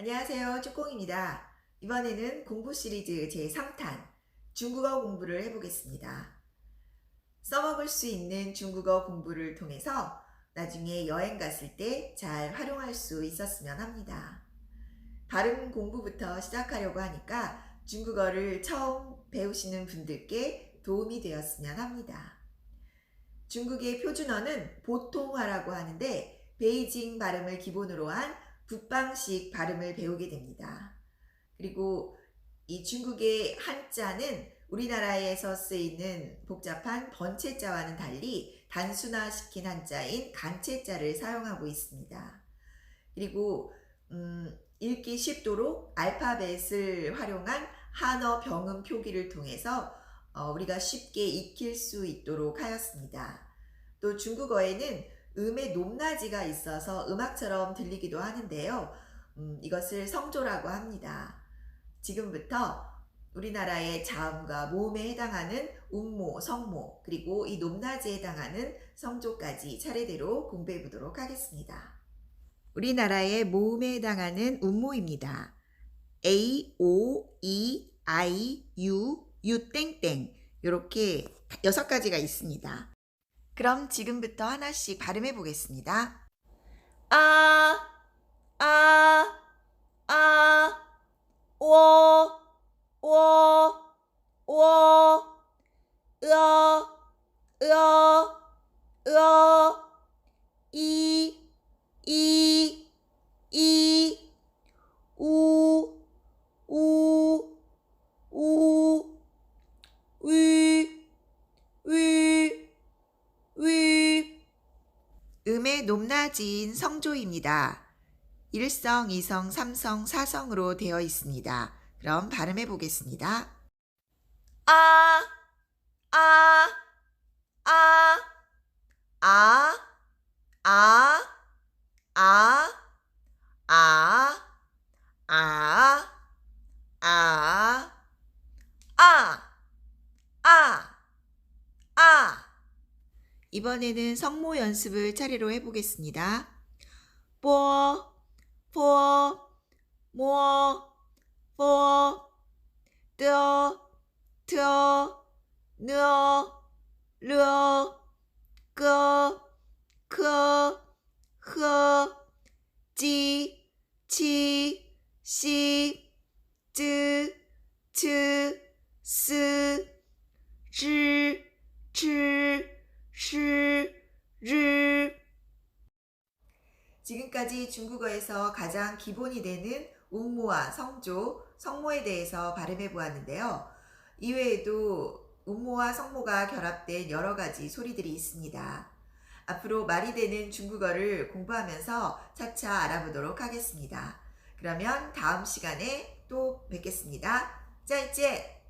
안녕하세요. 쭈꽁입니다. 이번에는 공부 시리즈 제3탄 중국어 공부를 해보겠습니다. 써먹을 수 있는 중국어 공부를 통해서 나중에 여행 갔을 때 잘 활용할 수 있었으면 합니다. 발음 공부부터 시작하려고 하니까 중국어를 처음 배우시는 분들께 도움이 되었으면 합니다. 중국의 표준어는 보통화라고 하는데 베이징 발음을 기본으로 한 북방식 발음을 배우게 됩니다. 그리고 이 중국의 한자는 우리나라에서 쓰이는 복잡한 번체자와는 달리 단순화시킨 한자인 간체자를 사용하고 있습니다. 그리고 음, 읽기 쉽도록 알파벳을 활용한 한어 병음 표기를 통해서 어, 우리가 쉽게 익힐 수 있도록 하였습니다. 또 중국어에는 음의 높낮이가 있어서 음악처럼 들리기도 하는데요. 음, 이것을 성조라고 합니다. 지금부터 우리나라의 자음과 모음에 해당하는 음모, 성모, 그리고 이 높낮이에 해당하는 성조까지 차례대로 공부해 보도록 하겠습니다. 우리나라의 모음에 해당하는 음모입니다. A, O, E, I, U, U 땡땡 이렇게 여섯 가지가 있습니다. 그럼 지금부터 하나씩 발음해 보겠습니다. 아, 아, 아, 워, 워, 워, 으어, 으어, 이, 이, 이, 우, 우, 우, 위, 위, 위. 음의 높낮이인 성조입니다. 1성, 2성, 3성, 4성으로 되어 있습니다. 그럼 발음해 보겠습니다. 아, 아, 아, 아, 아, 아, 아, 아, 아, 아, 아, 아. 이번에는 성모 연습을 차례로 해보겠습니다. 뽀, 뽀, 모, 뽀, 뜨어, 트어, 느어, 르어, 끄어, 크어, 흐어, 찌, 치, 시, 쯔, 츠, 스, 즈, 즈, 시, 르. 지금까지 중국어에서 가장 기본이 되는 음모와 성조, 성모에 대해서 발음해 보았는데요. 이외에도 음모와 성모가 결합된 여러 가지 소리들이 있습니다. 앞으로 말이 되는 중국어를 공부하면서 차차 알아보도록 하겠습니다. 그러면 다음 시간에 또 뵙겠습니다. 再见!